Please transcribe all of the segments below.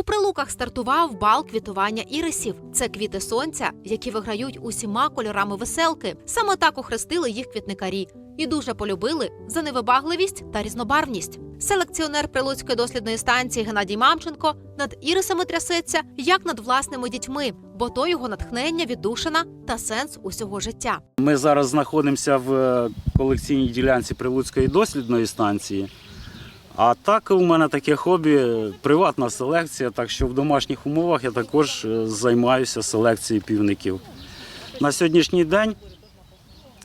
У прилуках стартував бал квітування ірисів. Це квіти сонця, які виграють усіма кольорами веселки. Саме так охрестили їх квітникарі і дуже полюбили за невибагливість та різнобарвність. Селекціонер Прилуцької дослідної станції Геннадій Мамченко над ірисами трясеться як над власними дітьми, бо то його натхнення, віддушина та сенс усього життя. Ми зараз знаходимося в е, колекційній ділянці Прилуцької дослідної станції. А так у мене таке хобі приватна селекція, так що в домашніх умовах я також е, займаюся селекцією півників. На сьогоднішній день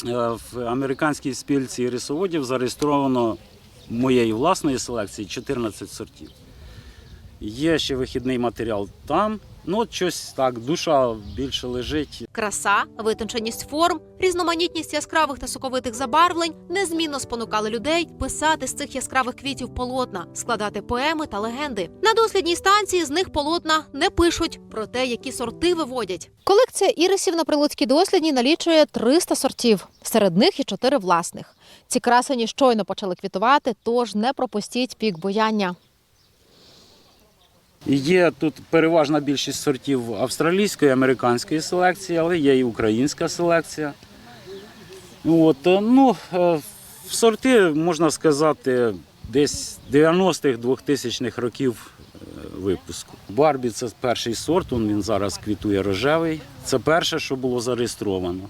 е, в американській спільці рисоводів зареєстровано моєї власної селекції 14 сортів. Є ще вихідний матеріал там. Ну, от щось так, душа більше лежить Краса, витонченість форм, різноманітність яскравих та соковитих забарвлень незмінно спонукали людей писати з цих яскравих квітів полотна, складати поеми та легенди. На дослідній станції з них полотна не пишуть про те, які сорти виводять. Колекція ірисів на прилуцькій дослідній налічує 300 сортів. Серед них і чотири власних. Ці красені щойно почали квітувати, тож не пропустіть пік буяння. Є тут переважна більшість сортів австралійської, американської селекції, але є і українська селекція. От, е, ну, е, сорти, можна сказати, десь 90-х, 2000-х років е, випуску. Барбі це перший сорт, він зараз квітує рожевий. Це перше, що було зареєстровано.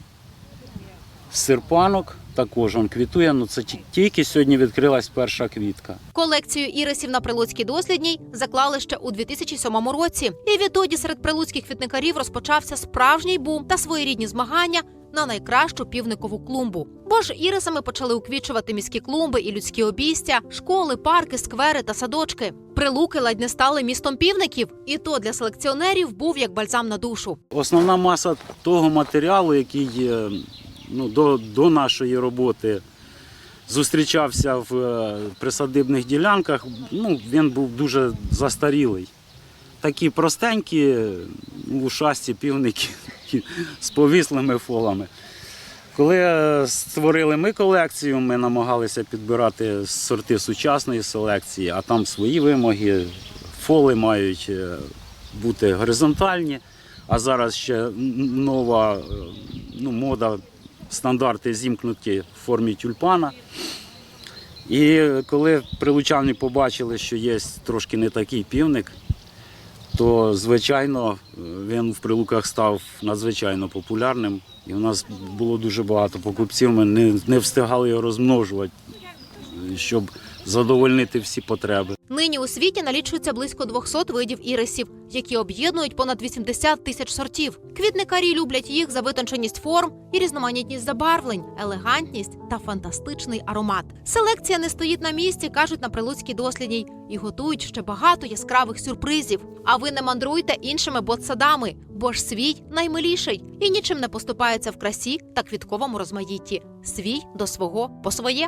Серпанок також он квітує, ну це ті- тільки сьогодні відкрилась перша квітка. Колекцію ірисів на Прилуцькій дослідній заклали ще у 2007 році. І відтоді серед прилуцьких квітникарів розпочався справжній бум та своєрідні змагання на найкращу півникову клумбу. Бо ж ірисами почали уквічувати міські клумби і людські обійстя, школи, парки, сквери та садочки. Прилуки ледь не стали містом півників, і то для селекціонерів був як бальзам на душу. Основна маса того матеріалу, який ну, до, до нашої роботи зустрічався в е, присадибних ділянках, ну, він був дуже застарілий. Такі простенькі, е, ушасті півники з повіслими фолами. Коли е, створили ми колекцію, ми намагалися підбирати сорти сучасної селекції, а там свої вимоги. Фоли мають е, бути горизонтальні, а зараз ще нова ну, мода, стандарти зімкнуті в формі тюльпана. І коли прилучани побачили, що є трошки не такий півник, то звичайно він в прилуках став надзвичайно популярним. І у нас було дуже багато покупців. Ми не, не встигали його розмножувати, щоб задовольнити всі потреби. Нині у світі налічується близько 200 видів ірисів, які об'єднують понад 80 тисяч сортів. Квітникарі люблять їх за витонченість форм і різноманітність забарвлень, елегантність та фантастичний аромат. Селекція не стоїть на місці, кажуть на прилуцькій дослідній, і готують ще багато яскравих сюрпризів. А ви не мандруйте іншими ботсадами, бо ж свій наймиліший і нічим не поступається в красі та квітковому розмаїтті. Свій до свого по своє.